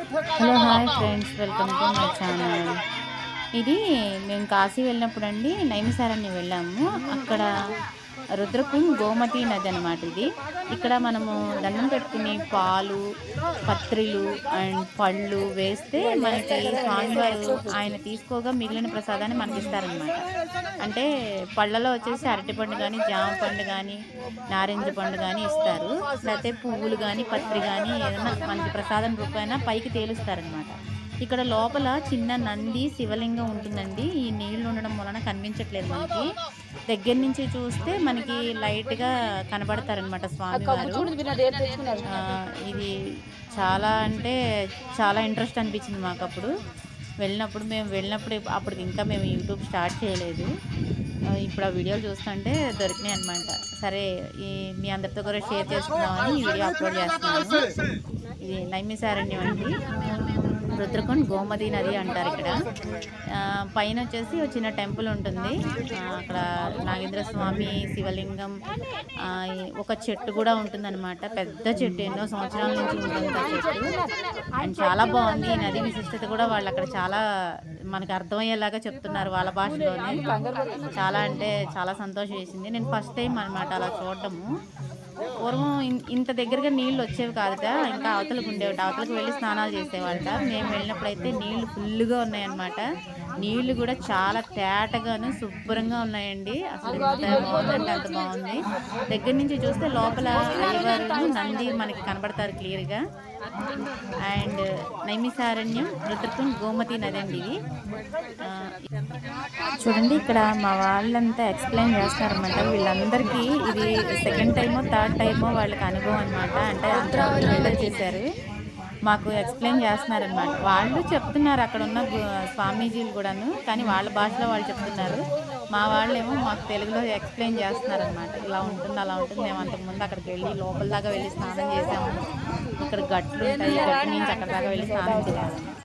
Hello hi friends. Welcome to my channel. ఇది మేము కాశీ వెళ్ళినప్పుడు అండి నైమిసారాన్ని వెళ్ళాము. అక్కడ రుద్రకుం గోమతి నది అనమాట ఇది. ఇక్కడ మనము దండం పెట్టుకుని పాలు పత్రిలు అండ్ పళ్ళు వేస్తే మనకి స్వామివారు ఆయన తీసుకోగా మిగిలిన ప్రసాదాన్ని మనకి ఇస్తారనమాట అంటే పళ్ళలో వచ్చేసి అరటిపండు కానీ జామ పండు కానీ నారింజ పండు కానీ ఇస్తారు. లేకపోతే పువ్వులు కానీ పత్రి కానీ ఏదైనా మనకి ప్రసాదం రూపాయన పైకి తేలుస్తారనమాట ఇక్కడ లోపల చిన్న నంది శివలింగం ఉంటుందండి. ఈ నీళ్ళు ఉండడం వలన కనిపించట్లేదు మనకి. దగ్గర నుంచి చూస్తే మనకి లైట్గా కనబడతారనమాట స్వామి వారు ఇది చాలా అంటే చాలా ఇంట్రెస్ట్ అనిపించింది మాకు అప్పుడు వెళ్ళినప్పుడు మేము వెళ్ళినప్పుడు అప్పుడు ఇంకా మేము యూట్యూబ్ స్టార్ట్ చేయలేదు. ఇప్పుడు ఆ వీడియోలు చూస్తుంటే దొరికినాయి అనమాట సరే ఈ మీ అందరితో కూడా షేర్ చేసుకుందామని ఈ వీడియో అప్లోడ్ చేస్తున్నాను. ఇది నైమిసారణ్యం అండి. రుద్రకొండ గోమతి నది అంటారు ఇక్కడ. ఆ, పైన వచ్చేసి ఒక చిన్న టెంపుల్ ఉంటుంది. అక్కడ నాగేంద్ర స్వామి శివలింగం ఒక చెట్టు కూడా ఉంటుందన్నమాట. పెద్ద చెట్టు ఎన్నో సంవత్సరాల నుంచి ఉంటుంది ఆ చెట్టు. అండ్ చాలా బాగుంది. ఈ నది విశిష్టత కూడా వాళ్ళు అక్కడ చాలా మనకు అర్థమయ్యేలాగా చెప్తున్నారు వాళ్ళ భాషలోనే. చాలా అంటే చాలా సంతోషం వేసింది. నేను ఫస్ట్ టైం అనమాట అలా చూడటము పూర్వం ఇంత దగ్గరగా నీళ్ళు వచ్చేవి కాదట. ఇంకా అవతలకు ఉండేవి అవతలకు వెళ్ళి స్నానాలు చేసేవాళ్ళట. మేము వెళ్ళినప్పుడైతే నీళ్ళు ఫుల్గా ఉన్నాయన్నమాట. నీళ్ళు కూడా చాలా తేటగాను శుభ్రంగా ఉన్నాయండి. అసలు ఎంత బాగుందంటే అంత బాగుంది. దగ్గర నుంచి చూస్తే లోపల అయ్యవారు నంది మనకి కనబడతారు క్లియర్గా. అండ్ నైమిసారణ్యం రుద్రకుండ్ గోమతి నది అండి ఇది. ఆ, చూడండి ఇక్కడ మా వాళ్ళంతా ఎక్స్ప్లెయిన్ చేస్తారన్నమాట వీళ్ళందరికీ ఇది సెకండ్ టైమో థర్డ్ టైమో వాళ్ళకి అనుభవం అనమాట అంటే అందరూ చేశారు. మాకు ఎక్స్ప్లెయిన్ చేస్తున్నారనమాట వాళ్ళు చెప్తున్నారు అక్కడ ఉన్న గు- స్వామీజీలు కూడాను కానీ వాళ్ళ భాషలో వాళ్ళు చెప్తున్నారు. మా వాళ్ళేమో మాకు తెలుగులో ఎక్స్ప్లెయిన్ చేస్తున్నారనమాట ఇలా ఉంటుంది అలా ఉంటుంది. మేము అంతకుముందు అక్కడికి వెళ్ళి లోపల దాకా వెళ్ళి స్నానం చేసాము. ఇక్కడ గట్లు ఉంటాయి గట్టు నుంచి అక్కడ దాకా వెళ్ళి స్నానం చేయాలి